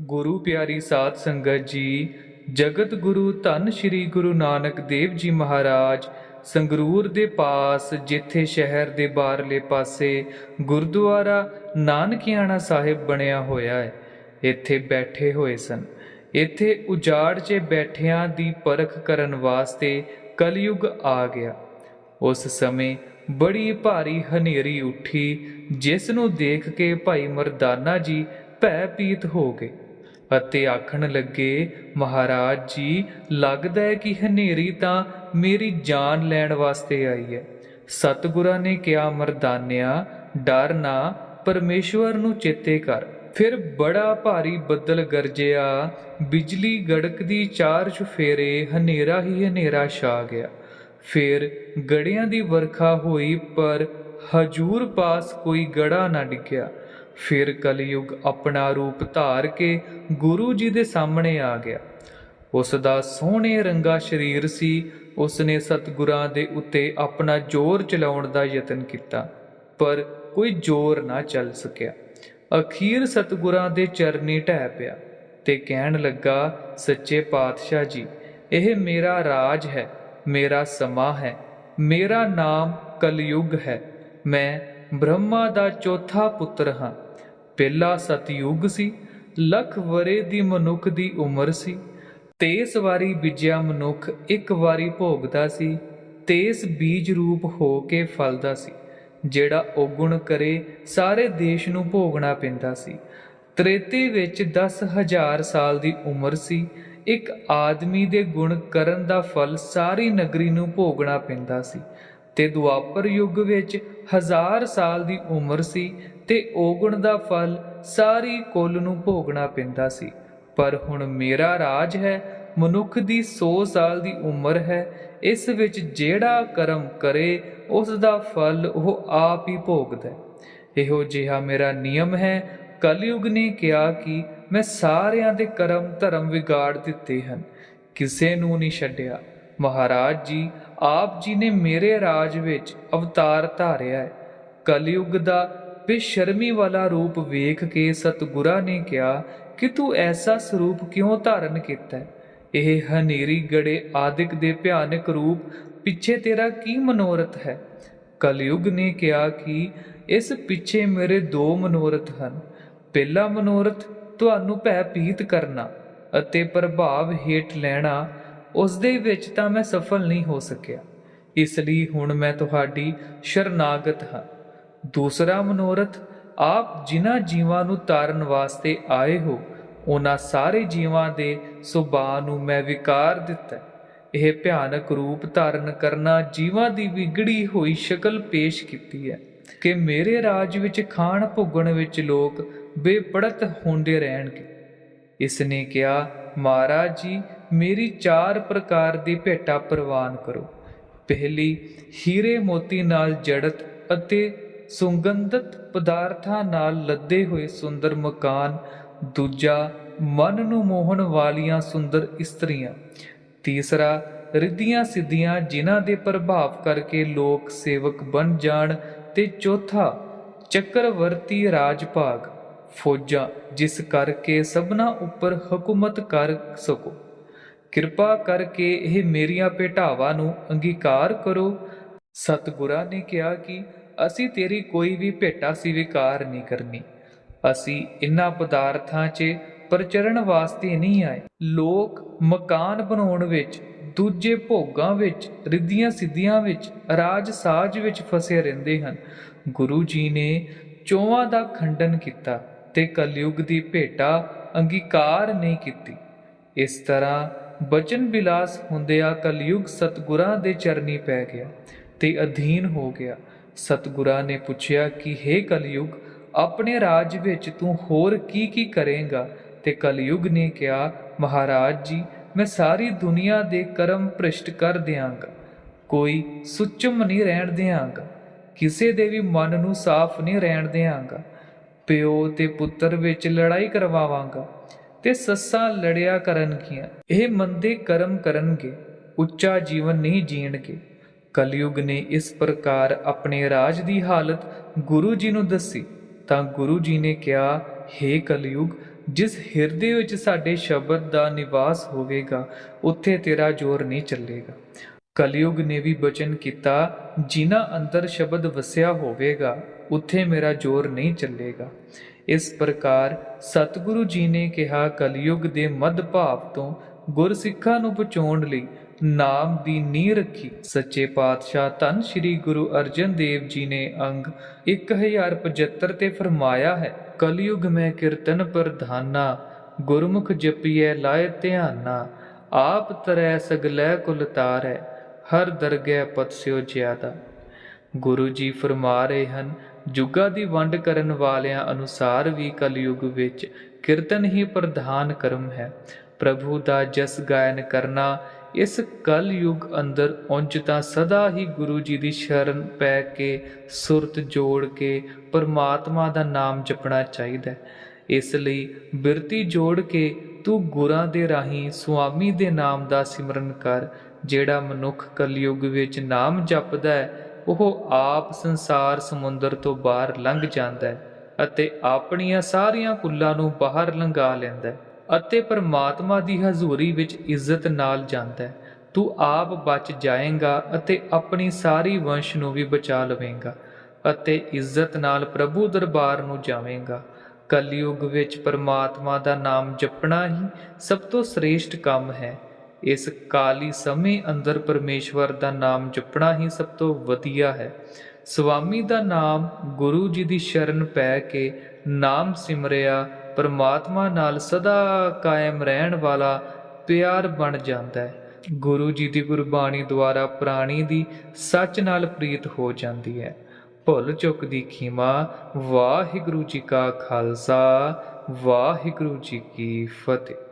ਗੁਰੂ ਪਿਆਰੀ ਸਾਧ ਸੰਗਤ ਜੀ, ਜਗਤ ਗੁਰੂ ਧੰਨ ਸ਼੍ਰੀ ਗੁਰੂ ਨਾਨਕ ਦੇਵ ਜੀ ਮਹਾਰਾਜ, ਸੰਗਰੂਰ ਦੇ ਪਾਸ ਜਿੱਥੇ ਸ਼ਹਿਰ ਦੇ ਬਾਹਰਲੇ ਪਾਸੇ ਗੁਰਦੁਆਰਾ ਨਾਨਕਿਆਣਾ ਸਾਹਿਬ ਬਣਿਆ ਹੋਇਆ ਹੈ, ਇੱਥੇ ਬੈਠੇ ਹੋਏ ਸਨ। ਇੱਥੇ ਉਜਾੜ 'ਚ ਬੈਠਿਆਂ ਦੀ ਪਰਖ ਕਰਨ ਵਾਸਤੇ ਕਲਯੁਗ ਆ ਗਿਆ। ਉਸ ਸਮੇਂ ਬੜੀ ਭਾਰੀ ਹਨੇਰੀ ਉੱਠੀ ਜਿਸ ਨੂੰ ਦੇਖ ਕੇ ਭਾਈ ਮਰਦਾਨਾ ਜੀ ਭੈ ਭੈਭੀਤ ਹੋ ਗਏ। ਅਤੇ ਆਖਣ ਲੱਗੇ, ਮਹਾਰਾਜ ਜੀ, ਲੱਗਦਾ ਹੈ ਕਿ ਹਨੇਰੀ ਤਾਂ ਮੇਰੀ ਜਾਨ ਲੈਣ ਵਾਸਤੇ ਆਈ ਹੈ। ਸਤਿਗੁਰਾਂ ਨੇ ਕਿਹਾ, ਮਰਦਾਨਿਆ, ਡਰ ਨਾ, ਪਰਮੇਸ਼ਵਰ ਨੂੰ ਚੇਤੇ ਕਰ। ਫਿਰ ਬੜਾ ਭਾਰੀ ਬੱਦਲ ਗਰਜਿਆ, ਬਿਜਲੀ ਗੜਕਦੀ ਚਾਰ ਚੁਫੇਰੇ, ਹਨੇਰਾ ਹੀ ਹਨੇਰਾ ਛਾ ਗਿਆ। ਫਿਰ ਗੜਿਆਂ ਦੀ ਵਰਖਾ ਹੋਈ, ਪਰ ਹਜੂਰ ਪਾਸ ਕੋਈ ਗੜਾ ਨਾ ਡਿੱਗਿਆ। ਫਿਰ ਕਲਯੁਗ ਆਪਣਾ ਰੂਪ ਧਾਰ ਕੇ ਗੁਰੂ ਜੀ ਦੇ ਸਾਹਮਣੇ ਆ ਗਿਆ। ਉਸ ਦਾ ਸੋਹਣੇ ਰੰਗਾ ਸਰੀਰ ਸੀ। ਉਸ ਨੇ ਸਤਿਗੁਰਾਂ ਦੇ ਉੱਤੇ ਆਪਣਾ ਜ਼ੋਰ ਚਲਾਉਣ ਦਾ ਯਤਨ ਕੀਤਾ, ਪਰ ਕੋਈ ਜ਼ੋਰ ਨਾ ਚੱਲ ਸਕਿਆ। ਅਖੀਰ ਸਤਿਗੁਰਾਂ ਦੇ ਚਰਨੀ ਢਹਿ ਪਿਆ ਤੇ ਕਹਿਣ ਲੱਗਾ, ਸੱਚੇ ਪਾਤਸ਼ਾਹ ਜੀ, ਇਹ ਮੇਰਾ ਰਾਜ ਹੈ, ਮੇਰਾ ਸਮਾਂ ਹੈ, ਮੇਰਾ ਨਾਮ ਕਲਯੁਗ ਹੈ। ਮੈਂ ਬ੍ਰਹਮਾ ਦਾ ਚੌਥਾ ਪੁੱਤਰ ਹਾਂ। ਪਹਿਲਾ ਸਤਯੁਗ ਸੀ, ਲੱਖ ਵਰੇ ਦੀ ਮਨੁੱਖ ਦੀ ਉਮਰ ਸੀ। ਤੇਸ ਵਾਰੀ ਬੀਜਿਆ ਮਨੁੱਖ, ਇੱਕ ਵਾਰੀ ਭੋਗਦਾ ਸੀ। ਤੇਸ ਬੀਜ ਰੂਪ ਹੋ ਕੇ ਫਲਦਾ ਸੀ। ਜਿਹੜਾ ਔਗੁਣ ਕਰੇ, ਸਾਰੇ ਦੇਸ਼ ਨੂੰ ਭੋਗਣਾ ਪੈਂਦਾ ਸੀ। ਤ੍ਰੇਤੇ ਵਿੱਚ 10000 ਸਾਲ ਦੀ ਉਮਰ ਸੀ। ਇੱਕ ਆਦਮੀ ਦੇ ਗੁਣ ਕਰਨ ਦਾ ਫਲ ਸਾਰੀ ਨਗਰੀ ਨੂੰ ਭੋਗਣਾ ਪੈਂਦਾ ਸੀ। ਤੇ ਦੁਆਪਰ ਯੁੱਗ ਵਿੱਚ ਹਜ਼ਾਰ ਸਾਲ ਦੀ ਉਮਰ ਸੀ ਤੇ ਔਗੁਣ ਦਾ ਫਲ ਸਾਰੀ ਕੁੱਲ ਨੂੰ ਭੋਗਣਾ ਪੈਂਦਾ ਸੀ। ਪਰ ਹੁਣ ਮੇਰਾ ਰਾਜ ਹੈ, ਮਨੁੱਖ ਦੀ 100 ਸਾਲ ਦੀ ਉਮਰ ਹੈ, ਇਸ ਵਿੱਚ ਜਿਹੜਾ ਕਰਮ ਕਰੇ ਉਸ ਦਾ ਫਲ ਉਹ ਆਪ ਹੀ ਭੋਗਦਾ ਹੈ। ਇਹੋ ਜਿਹਾ ਮੇਰਾ ਨਿਯਮ ਹੈ, ਕਲਯੁਗ ਨੇ ਕਿਹਾ ਕਿ ਮੈਂ ਸਾਰਿਆਂ ਦੇ ਕਰਮ ਧਰਮ ਵਿਗਾੜ ਦਿੱਤੇ ਹਨ, ਕਿਸੇ ਨੂੰ ਨਹੀਂ ਛੱਡਿਆ। ਮਹਾਰਾਜ ਜੀ, ਆਪ ਜੀ ਨੇ ਮੇਰੇ ਰਾਜ ਵਿੱਚ ਅਵਤਾਰ ਧਾਰਿਆ ਹੈ। ਕਲਯੁਗ ਦਾ ਬੇਸ਼ਰਮੀ ਵਾਲਾ ਰੂਪ ਵੇਖ ਕੇ ਸਤਿਗੁਰਾਂ ਨੇ ਕਿਹਾ, ਕਿ ਤੂੰ ਐਸਾ ਸਰੂਪ ਕਿਉਂ ਧਾਰਨ ਕੀਤਾ ਹੈ? ਇਹ ਹਨੇਰੀ ਗੜੇ ਆਦਿਕ ਦੇ ਭਿਆਨਕ ਰੂਪ ਪਿੱਛੇ ਤੇਰਾ ਕੀ ਮਨੋਰਥ ਹੈ? ਕਲਯੁਗ ਨੇ ਕਿਹਾ ਕਿ ਇਸ ਪਿੱਛੇ ਮੇਰੇ ਦੋ ਮਨੋਰਥ ਹਨ। ਪਹਿਲਾ ਮਨੋਰਥ, ਤੁਹਾਨੂੰ ਭੈ ਭੀਤ ਕਰਨਾ ਅਤੇ ਪ੍ਰਭਾਵ ਹੇਠ ਲੈਣਾ ਉਸ ਦੇ ਵਿੱਚ ਤਾਂ ਮੈਂ ਸਫਲ ਨਹੀਂ ਹੋ ਸਕਿਆ। ਇਸ ਲਈ ਹੁਣ ਮੈਂ ਤੁਹਾਡੀ ਸ਼ਰਨਾਗਤ ਹਾਂ। ਦੂਸਰਾ ਮਨੋਰਥ, ਆਪ ਜਿਨ੍ਹਾਂ ਜੀਵਾਂ ਨੂੰ ਤਾਰਨ ਵਾਸਤੇ ਆਏ ਹੋ, ਉਹਨਾਂ ਸਾਰੇ ਜੀਵਾਂ ਦੇ ਸੁਭਾਅ ਨੂੰ ਮੈਂ ਵਿਕਾਰ ਦਿੱਤਾ ਇਹ ਭਿਆਨਕ ਰੂਪ ਧਾਰਨ ਕਰਨਾ ਜੀਵਾਂ ਦੀ ਵਿਗੜੀ ਹੋਈ ਸ਼ਕਲ ਪੇਸ਼ ਕੀਤੀ ਹੈ ਕਿ ਮੇਰੇ ਰਾਜ ਵਿੱਚ ਖਾਣ ਭੁਗਣ ਵਿੱਚ ਲੋਕ ਬੇਪੜਤ ਹੁੰਦੇ ਰਹਿਣਗੇ। ਇਸ ਨੇ ਕਿਹਾ, ਮਹਾਰਾਜ ਜੀ ਮੇਰੀ ਚਾਰ ਪ੍ਰਕਾਰ ਦੀ ਭੇਟਾ ਪ੍ਰਵਾਨ ਕਰੋ। ਪਹਿਲੀ, ਹੀਰੇ ਮੋਤੀ ਨਾਲ ਜੜਤ ਅਤੇ ਸੁਗੰਧਤ ਪਦਾਰਥਾਂ ਨਾਲ ਲੱਦੇ ਹੋਏ ਸੁੰਦਰ ਮਕਾਨ। ਦੂਜਾ, ਮਨ ਨੂੰ ਮੋਹਣ ਵਾਲੀਆਂ ਸੁੰਦਰ ਇਸਤਰੀਆਂ। ਤੀਸਰਾ, ਰਿੱਧੀਆਂ ਸਿੱਧੀਆਂ, ਜਿਨ੍ਹਾਂ ਦੇ ਪ੍ਰਭਾਵ ਕਰਕੇ ਲੋਕ ਸੇਵਕ ਬਣ ਜਾਣ। ਤੇ ਚੌਥਾ, ਚੱਕਰਵਰਤੀ ਰਾਜ ਭਾਗ ਫੌਜਾਂ, ਜਿਸ ਕਰਕੇ ਸਭਨਾ ਉੱਪਰ ਹਕੂਮਤ ਕਰ ਸਕੋ। ਕਿਰਪਾ ਕਰਕੇ ਇਹ ਮੇਰੀਆਂ ਭੇਟਾਵਾਂ ਨੂੰ ਅੰਗੀਕਾਰ ਕਰੋ। ਸਤਿਗੁਰਾਂ ਨੇ ਕਿਹਾ ਕਿ ਅਸੀਂ ਤੇਰੀ ਕੋਈ ਵੀ ਭੇਟਾ ਸਵੀਕਾਰ ਨਹੀਂ ਕਰਨੀ। ਅਸੀਂ ਇਨ੍ਹਾਂ ਪਦਾਰਥਾਂ 'ਚ ਪ੍ਰਚਰਨ ਵਾਸਤੇ ਨਹੀਂ ਆਏ। ਲੋਕ ਮਕਾਨ ਬਣਾਉਣ ਵਿੱਚ, ਦੂਜੇ ਭੋਗਾਂ ਵਿੱਚ, ਰਿੱਧੀਆਂ ਸਿੱਧੀਆਂ ਵਿੱਚ, ਰਾਜ ਸਾਜ ਵਿੱਚ ਫਸੇ ਰਹਿੰਦੇ ਹਨ। ਗੁਰੂ ਜੀ ਨੇ ਚੋਵਾਂ ਦਾ ਖੰਡਨ ਕੀਤਾ ਤੇ ਕਲਯੁਗ ਦੀ ਭੇਟਾ ਅੰਗੀਕਾਰ ਨਹੀਂ ਕੀਤੀ। ਇਸ ਤਰ੍ਹਾਂ ਬਚਨ ਬਿਲਾਸ ਹੁੰਦਿਆ ਕਲਯੁਗ ਸਤਗੁਰਾਂ ਦੇ ਚਰਨੀ ਪੈ ਗਿਆ ਤੇ ਅਧੀਨ ਹੋ ਗਿਆ। ਸਤਗੁਰਾਂ ਨੇ ਪੁੱਛਿਆ ਕਿ हे ਕਲਯੁਗ, ਆਪਣੇ ਰਾਜ ਵਿੱਚ ਤੂੰ ਹੋਰ ਕੀ ਕੀ ਕਰੇਗਾ? ਤੇ ਕਲਯੁਗ ਨੇ ਕਿਹਾ, ਮਹਾਰਾਜ ਜੀ, ਮੈਂ ਸਾਰੀ ਦੁਨੀਆ ਦੇ ਕਰਮ ਭ੍ਰਿਸ਼ਟ ਕਰ ਦਿਆਂਗਾ, ਕੋਈ ਸੁੱਚਮ ਨਹੀਂ ਰਹਿਣ ਦਿਆਂਗਾ, ਕਿਸੇ ਦੇ ਵੀ ਮਨ ਨੂੰ ਸਾਫ਼ ਨਹੀਂ ਰਹਿਣ ਦਿਆਂਗਾ, ਪਿਓ ਤੇ ਪੁੱਤਰ ਵਿੱਚ ਲੜਾਈ ਕਰਵਾਵਾਂਗਾ ਤੇ ਸੱਸਾਂ ਲੜਿਆ ਕਰਨਗੀਆਂ। ਇਹ ਮੰਦੇ ਕਰਮ ਕਰਨਗੇ, ਉੱਚਾ ਜੀਵਨ ਨਹੀਂ ਜੀਣਗੇ। ਕਲਯੁਗ ਨੇ ਇਸ ਪ੍ਰਕਾਰ ਆਪਣੇ ਰਾਜ ਦੀ ਹਾਲਤ ਗੁਰੂ ਜੀ ਨੂੰ ਦੱਸੀ। ਤਾਂ ਗੁਰੂ ਜੀ ਨੇ ਕਿਹਾ हे ਕਲਯੁਗ, ਜਿਸ ਹਿਰਦੇ ਵਿੱਚ ਸਾਡੇ ਸ਼ਬਦ ਦਾ ਨਿਵਾਸ ਹੋਵੇਗਾ, ਉੱਥੇ ਤੇਰਾ ਜ਼ੋਰ ਨਹੀਂ ਚੱਲੇਗਾ ਕਲਯੁਗ ਨੇ ਵੀ ਬਚਨ ਕੀਤਾ, ਜਿਨ੍ਹਾਂ ਅੰਦਰ ਸ਼ਬਦ ਵਸਿਆ ਹੋਵੇਗਾ, ਉੱਥੇ ਮੇਰਾ ਜ਼ੋਰ ਨਹੀਂ ਚੱਲੇਗਾ। ਇਸ ਪ੍ਰਕਾਰ ਸਤਿਗੁਰੂ ਜੀ ਨੇ ਕਿਹਾ, ਕਲਯੁਗ ਦੇ ਮੱਧ ਭਾਵ ਤੋਂ ਗੁਰਸਿੱਖਾਂ ਨੂੰ ਬਚਾਉਣ ਲਈ ਨਾਮ ਦੀ ਨੀਂਹ ਰੱਖੀ। ਸੱਚੇ ਪਾਤਸ਼ਾਹ ਧੰਨ ਸ਼੍ਰੀ ਗੁਰੂ ਅਰਜਨ ਦੇਵ ਜੀ ਨੇ ਅੰਗ 1075 ਤੇ ਫਰਮਾਇਆ ਹੈ, ਕਲਯੁਗ ਮੈਂ ਕੀਰਤਨ ਪ੍ਰਧਾਨਾ, ਗੁਰਮੁਖ ਜਪੀਐ ਲਾਇ ਧਿਆਨਾ, ਆਪ ਤਰੈ ਸਗਲੇ ਕੁਲ ਤਾਰੈ, ਹਰ ਦਰਗਹਿ ਪਤਸਿਓ ਜ਼ਿਆਦਾ। ਗੁਰੂ ਜੀ ਫਰਮਾ ਰਹੇ ਹਨ ਜੁਗਾਂ ਦੀ ਵੰਡ ਕਰਨ ਵਾਲਿਆਂ ਅਨੁਸਾਰ ਵੀ ਕਲਯੁਗ ਵਿੱਚ ਕੀਰਤਨ ਹੀ ਪ੍ਰਧਾਨ ਕਰਮ ਹੈ। ਪ੍ਰਭੂ ਦਾ ਜਸ ਗਾਇਨ ਕਰਨਾ, ਇਸ ਕਲਯੁਗ ਅੰਦਰ ਉਂਝ ਤਾਂ ਸਦਾ ਹੀ ਗੁਰੂ ਜੀ ਦੀ ਸ਼ਰਨ ਪੈ ਕੇ ਸੁਰਤ ਜੋੜ ਕੇ ਪਰਮਾਤਮਾ ਦਾ ਨਾਮ ਜਪਣਾ ਚਾਹੀਦਾ ਹੈ। ਇਸ ਲਈ ਬਿਰਤੀ ਜੋੜ ਕੇ ਤੂੰ ਗੁਰਾਂ ਦੇ ਰਾਹੀਂ ਸੁਆਮੀ ਦੇ ਨਾਮ ਦਾ ਸਿਮਰਨ ਕਰ, ਜਿਹੜਾ ਮਨੁੱਖ ਕਲਯੁਗ ਵਿੱਚ ਨਾਮ ਜਪਦਾ ਹੈ ਉਹ ਆਪ ਸੰਸਾਰ ਸਮੁੰਦਰ ਤੋਂ ਬਾਹਰ ਲੰਘ ਜਾਂਦਾ ਹੈ ਅਤੇ ਆਪਣੀਆਂ ਸਾਰੀਆਂ ਕੁੱਲਾਂ ਨੂੰ ਬਾਹਰ ਲੰਘਾ ਲੈਂਦਾ ਹੈ ਅਤੇ ਪਰਮਾਤਮਾ ਦੀ ਹਜ਼ੂਰੀ ਵਿੱਚ ਇੱਜ਼ਤ ਨਾਲ ਜਾਂਦਾ ਹੈ। ਤੂੰ ਆਪ ਬਚ ਜਾਏਗਾ ਅਤੇ ਆਪਣੀ ਸਾਰੀ ਵੰਸ਼ ਨੂੰ ਵੀ ਬਚਾ ਲਵੇਂਗਾ ਅਤੇ ਇੱਜ਼ਤ ਨਾਲ ਪ੍ਰਭੂ ਦਰਬਾਰ ਨੂੰ ਜਾਵੇਂਗਾ। ਕਲਯੁਗ ਵਿੱਚ ਪਰਮਾਤਮਾ ਦਾ ਨਾਮ ਜਪਣਾ ਹੀ ਸਭ ਤੋਂ ਸ੍ਰੇਸ਼ਟ ਕੰਮ ਹੈ। ਇਸ ਕਾਲੀ ਸਮੇਂ ਅੰਦਰ ਪਰਮੇਸ਼ਵਰ ਦਾ ਨਾਮ ਜਪਣਾ ਹੀ ਸਭ ਤੋਂ ਵਧੀਆ ਹੈ। ਸੁਆਮੀ ਦਾ ਨਾਮ ਗੁਰੂ ਜੀ ਦੀ ਸ਼ਰਨ ਪੈ ਕੇ ਨਾਮ ਸਿਮਰਿਆ, ਪਰਮਾਤਮਾ ਨਾਲ ਸਦਾ ਕਾਇਮ ਰਹਿਣ ਵਾਲਾ ਪਿਆਰ ਬਣ ਜਾਂਦਾ ਹੈ। ਗੁਰੂ ਜੀ ਦੀ ਗੁਰਬਾਣੀ ਦੁਆਰਾ ਪ੍ਰਾਣੀ ਦੀ ਸੱਚ ਨਾਲ ਪ੍ਰੀਤ ਹੋ ਜਾਂਦੀ ਹੈ। ਭੁੱਲ ਚੁੱਕ ਦੀ ਖੀਮਾ, ਵਾਹਿਗੁਰੂ ਜੀ ਕਾ ਖਾਲਸਾ, ਵਾਹਿਗੁਰੂ ਜੀ ਕੀ ਫਤਿਹ।